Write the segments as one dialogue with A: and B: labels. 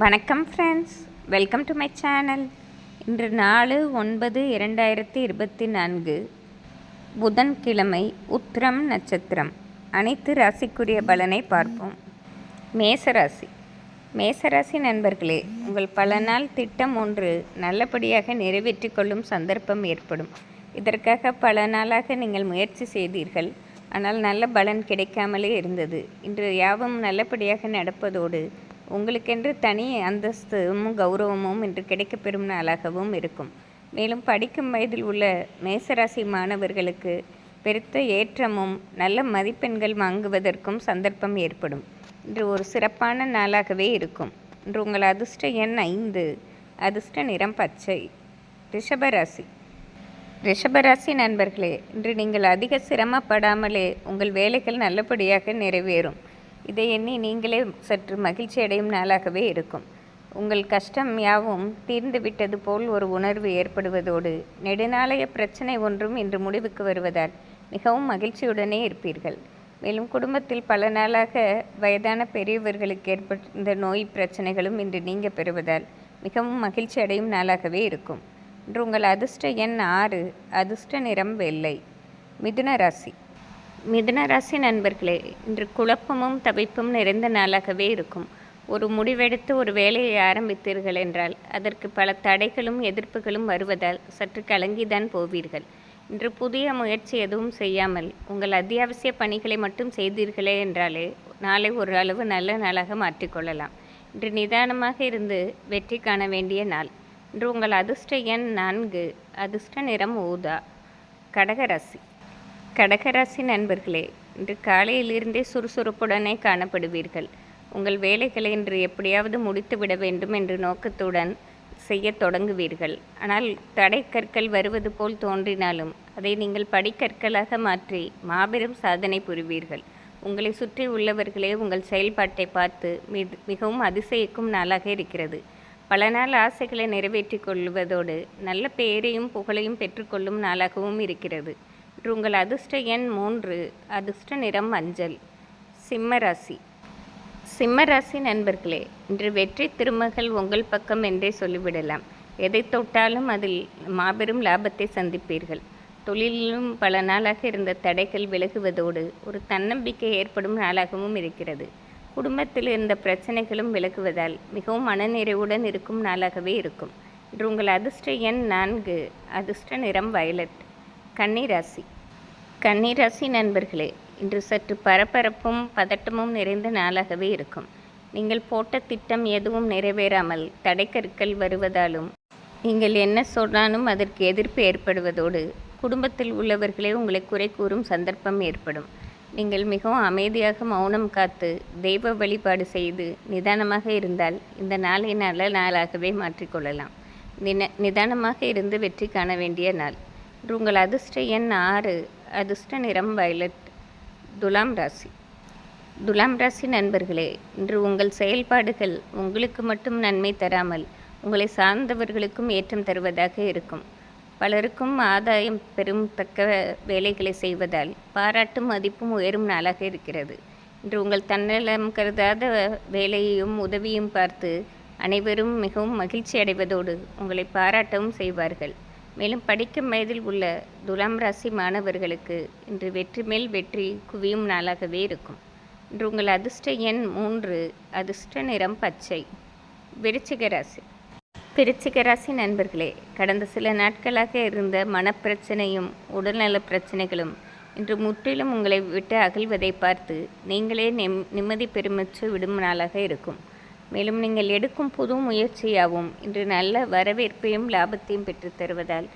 A: வணக்கம் friends welcome to my channel இன்று நாலு ஒன்பது இரண்டாயிரத்தி இருபத்தி நான்கு. புதன்கிழமை உத்திரம் நட்சத்திரம். அனைத்து ராசிக்குரிய பலனை பார்ப்போம். மேசராசி. மேசராசி நண்பர்களே உங்கள் பல நாள் திட்டம் ஒன்று நல்லபடியாக நிறைவேற்றி கொள்ளும் சந்தர்ப்பம் ஏற்படும். இதற்காக பல நாளாக நீங்கள் முயற்சி செய்தீர்கள். ஆனால் நல்ல பலன் கிடைக்காமலே இருந்தது. இன்று யாவும் நல்லபடியாக நடப்பதோடு உங்களுக்கென்று தனி அந்தஸ்தும் கௌரவமும் இன்று கிடைக்கப்பெறும் நாளாகவும் இருக்கும். மேலும் படிக்கும் வயதில் உள்ள மேசராசி மாணவர்களுக்கு பெருத்த ஏற்றமும் நல்ல மதிப்பெண்கள் வாங்குவதற்கும் சந்தர்ப்பம் ஏற்படும். இன்று ஒரு சிறப்பான நாளாகவே இருக்கும். இன்று உங்கள் அதிர்ஷ்ட எண் ஐந்து அதிர்ஷ்ட நிறம் பச்சை. ரிஷபராசி. ரிஷபராசி நண்பர்களே இன்று நீங்கள் அதிக சிரமப்படாமலே உங்கள் வேலைகள் நல்லபடியாக நிறைவேறும். இதை எண்ணி நீங்களே சற்று மகிழ்ச்சி அடையும் நாளாகவே இருக்கும். உங்கள் கஷ்டம் யாவும் தீர்ந்து விட்டது போல் ஒரு உணர்வு ஏற்படுவதோடு நெடுநாளைய பிரச்சனை ஒன்றும் இன்று முடிவுக்கு வருவதால் மிகவும் மகிழ்ச்சியுடனே இருப்பீர்கள். மேலும் குடும்பத்தில் பல நாளாக வயதான பெரியவர்களுக்கு ஏற்பட்ட நோய் பிரச்சனைகளும் இன்று நீங்க பெறுவதால் மிகவும் மகிழ்ச்சி அடையும் நாளாகவே இருக்கும். இன்று உங்கள் அதிர்ஷ்ட எண் ஆறு அதிர்ஷ்ட நிறம் வெள்ளை மிதுன ராசி. மிதுன ராசி நண்பர்களே இன்று குழப்பமும் தவிப்பும் நிறைந்த நாளாகவே இருக்கும். ஒரு முடிவெடுத்து ஒரு வேலையை ஆரம்பித்தீர்கள் என்றால் அதற்கு பல தடைகளும் எதிர்ப்புகளும் வருவதால் சற்று கலங்கிதான் போவீர்கள். இன்று புதிய முயற்சி எதுவும் செய்யாமல் உங்கள் அத்தியாவசிய பணிகளை மட்டும் செய்தீர்களே என்றாலே நாளை ஒரு அளவு நல்ல நாளாக மாற்றிக்கொள்ளலாம். இன்று நிதானமாக இருந்து வெற்றி காண வேண்டிய நாள். இன்று உங்கள் அதிர்ஷ்ட எண் நான்கு அதிர்ஷ்ட நிறம் ஊதா கடகராசி கடகராசி நண்பர்களே இன்று காலையிலிருந்தே சுறுசுறுப்புடனே காணப்படுவீர்கள். உங்கள் வேலைகளை இன்று எப்படியாவது முடித்துவிட வேண்டும் என்ற நோக்கத்துடன் செய்ய தொடங்குவீர்கள். ஆனால் தடை கற்கள் வருவது போல் தோன்றினாலும் அதை நீங்கள் படிக்கற்களாக மாற்றி மாபெரும் சாதனை புரிவீர்கள். உங்களை சுற்றி உள்ளவர்களே உங்கள் செயல்பாட்டை பார்த்து மி மிகவும் அதிசயிக்கும் நாளாக இருக்கிறது. பல நாள் ஆசைகளை நிறைவேற்றி கொள்வதோடு நல்ல பெயரையும் புகழையும் பெற்றுக்கொள்ளும் நாளாகவும் இருக்கிறது. இன்று உங்கள் அதிர்ஷ்ட எண் மூன்று அதிர்ஷ்ட நிறம் மஞ்சள் சிம்மராசி சிம்மராசி நண்பர்களே இன்று வெற்றி திருமகள் உங்கள் பக்கம் என்றே சொல்லிவிடலாம். எதை தொட்டாலும் அதில் மாபெரும் லாபத்தை சந்திப்பீர்கள். தொழிலிலும் பல நாளாக இருந்த தடைகள் விலகுவதோடு ஒரு தன்னம்பிக்கை ஏற்படும் நாளாகவும் இருக்கிறது. குடும்பத்தில் இருந்த பிரச்சனைகளும் விலகுவதால் மிகவும் மனநிறைவுடன் இருக்கும் நாளாகவே இருக்கும். இன்று உங்கள் அதிர்ஷ்ட எண் நான்கு அதிர்ஷ்ட நிறம் வயலட் கன்னிராசி கன்னிராசி நண்பர்களே இன்று சற்று பரபரப்பும் பதட்டமும் நிறைந்த நாளாகவே இருக்கும். நீங்கள் போட்ட திட்டம் எதுவும் நிறைவேறாமல் தடைக்கற்கள் வருவதாலும் நீங்கள் என்ன சொன்னாலும் அதற்கு எதிர்ப்பு ஏற்படுவதோடு குடும்பத்தில் உள்ளவர்களே உங்களை குறை கூறும் சந்தர்ப்பம் ஏற்படும். நீங்கள் மிகவும் அமைதியாக மௌனம் காத்து தெய்வ வழிபாடு செய்து நிதானமாக இருந்தால் இந்த நாளை நல்ல நாளாகவே மாற்றிக்கொள்ளலாம். நின நிதானமாக இருந்து வெற்றி காண வேண்டிய நாள். உங்கள் அதிர்ஷ்ட எண் ஆறு. அதிர்ஷ்ட நிறம் வயலட். துலாம் ராசி. துலாம் ராசி நண்பர்களே இன்று உங்கள் செயல்பாடுகள் உங்களுக்கு மட்டும் நன்மை தராமல் உங்களை சார்ந்தவர்களுக்கும் ஏற்றம் தருவதாக இருக்கும். பலருக்கும் ஆதாயம் பெறும் தக்க வேலைகளை செய்வதால் பாராட்டும் மதிப்பும் உயரும் நாளாக இருக்கிறது. இன்று உங்கள் தன்னலம் கருதாத வேலையையும் உதவியும் பார்த்து அனைவரும் மிகவும் மகிழ்ச்சி அடைவதோடு உங்களை பாராட்டவும் செய்வார்கள். மேலும் படிக்கும் வயதில் உள்ள துலாம் ராசி மாணவர்களுக்கு இன்று வெற்றி மேல் வெற்றி குவியும் நாளாகவே இருக்கும். இன்று உங்கள் அதிர்ஷ்ட எண் மூன்று அதிர்ஷ்ட நிறம் பச்சை. விருச்சிக ராசி. விருச்சிக ராசி நண்பர்களே கடந்த சில நாட்களாக இருந்த மனப்பிரச்சனையும் உடல்நல பிரச்சனைகளும் இன்று முற்றிலும் உங்களை விட்டு அகழ்வதை பார்த்து நீங்களே நிம் நிம்மதி பெருமிச்சு விடும் நாளாக இருக்கும். மேலும் நீங்கள் எடுக்கும் புது முயற்சியாகவும் இன்று நல்ல வரவேற்பையும் லாபத்தையும் பெற்றுத் தருவதால்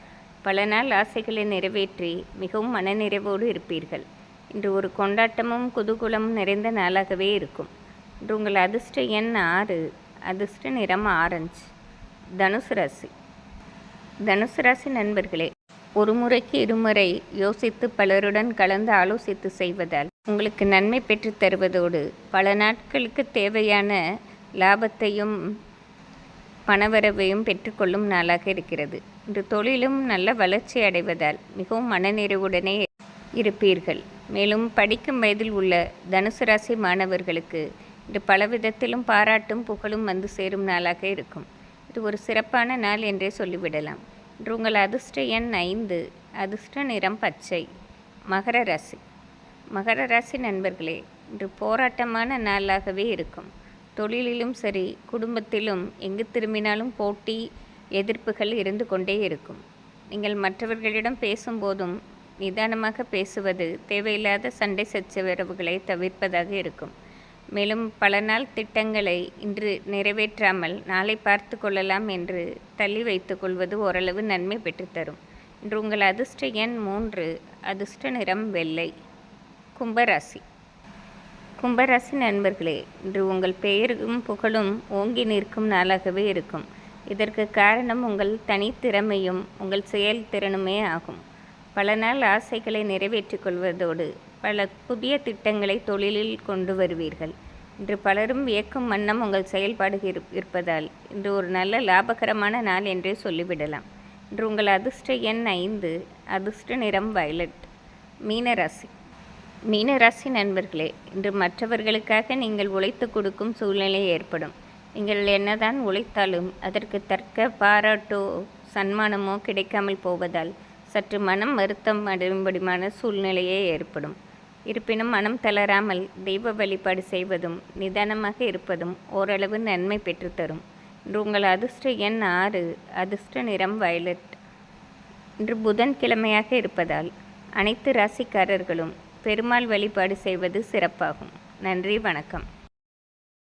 A: பல நாள் ஆசைகளை நிறைவேற்றி மிகவும் மனநிறைவோடு இருப்பீர்கள். இன்று ஒரு கொண்டாட்டமும் குதூகுலமும் நிறைந்த நாளாகவே இருக்கும். இன்று உங்கள் அதிர்ஷ்ட எண் ஆறு அதிர்ஷ்ட நிறம் ஆரஞ்சு. தனுசு ராசி. தனுசு ராசி நண்பர்களே ஒரு முறைக்கு இருமுறை யோசித்து பலருடன் கலந்து ஆலோசித்து செய்வதால் உங்களுக்கு நன்மை பெற்று தருவதோடு பல நாட்களுக்கு தேவையான லாபத்தையும் பணவரவையும் பெற்றுக்கொள்ளும் நாளாக இருக்கிறது. இன்று தொழிலும் நல்ல வளர்ச்சி அடைவதால் மிகவும் மனநிறைவுடனே இருப்பீர்கள். மேலும் படிக்கும் வயதில் உள்ள தனுசு ராசி மாணவர்களுக்கு இது பல விதத்திலும் பாராட்டும் புகழும் வந்து சேரும் நாளாக இருக்கும். இது ஒரு சிறப்பான நாள் என்றே சொல்லிவிடலாம். இன்று உங்கள் அதிர்ஷ்ட எண் ஐந்து அதிர்ஷ்ட நிறம் பச்சை மகர ராசி. மகர ராசி நண்பர்களே இன்று போராட்டமான நாளாகவே இருக்கும். தொழிலிலும் சரி குடும்பத்திலும் எங்கு திரும்பினாலும் போட்டி எதிர்ப்புகள் இருந்து கொண்டே இருக்கும். நீங்கள் மற்றவர்களிடம் பேசும்போதும் நிதானமாக பேசுவது தேவையில்லாத சண்டை சச்சரவுகளை தவிர்ப்பதாக இருக்கும். மேலும் பல நாள் திட்டங்களை இன்று நிறைவேற்றாமல் நாளை பார்த்து கொள்ளலாம் என்று தள்ளி வைத்து கொள்வது ஓரளவு நன்மை பெற்றுத்தரும் இன்று உங்கள் அதிர்ஷ்ட எண் மூன்று அதிர்ஷ்ட நிறம் வெள்ளை கும்பராசி. கும்பராசி நண்பர்களே இன்று உங்கள் பெயரும் புகழும் ஓங்கி நிற்கும் நாளாகவே இருக்கும். இதற்கு காரணம் உங்கள் தனித்திறமையும் உங்கள் செயல்திறனுமே ஆகும். பல நாள் ஆசைகளை நிறைவேற்றிக் கொள்வதோடு பல புதிய திட்டங்களை தொழிலில் கொண்டு வருவீர்கள். இன்று பலரும் வியக்கும் வண்ணம் உங்கள் செயல்பாடு இருப்பதால் இன்று ஒரு நல்ல லாபகரமான நாள் என்றே சொல்லிவிடலாம். இன்று உங்கள் அதிர்ஷ்ட எண் ஐந்து அதிர்ஷ்ட நிறம் வயலட் மீனராசி. மீனராசி நண்பர்களே இன்று மற்றவர்களுக்காக நீங்கள் உழைத்து கொடுக்கும் சூழ்நிலை ஏற்படும். நீங்கள் என்னதான் உழைத்தாலும் அதற்கு தர்க்க பாராட்டோ சன்மானமோ கிடைக்காமல் போவதால் சற்று மனம் வருத்தம் அடையும்படிமான சூழ்நிலையே ஏற்படும். இருப்பினும் மனம் தளராமல் தெய்வ வழிபாடு செய்வதும் நிதானமாக இருப்பதும் ஓரளவு நன்மை பெற்றுத்தரும் இன்று உங்கள் அதிர்ஷ்ட எண் ஆறு அதிர்ஷ்ட நிறம் வயலட். இன்று புதன் கிழமையாக இருப்பதால் அனைத்து ராசிக்காரர்களும் பெருமாள் வழிபாடு செய்வது சிறப்பாகும். நன்றி வணக்கம்.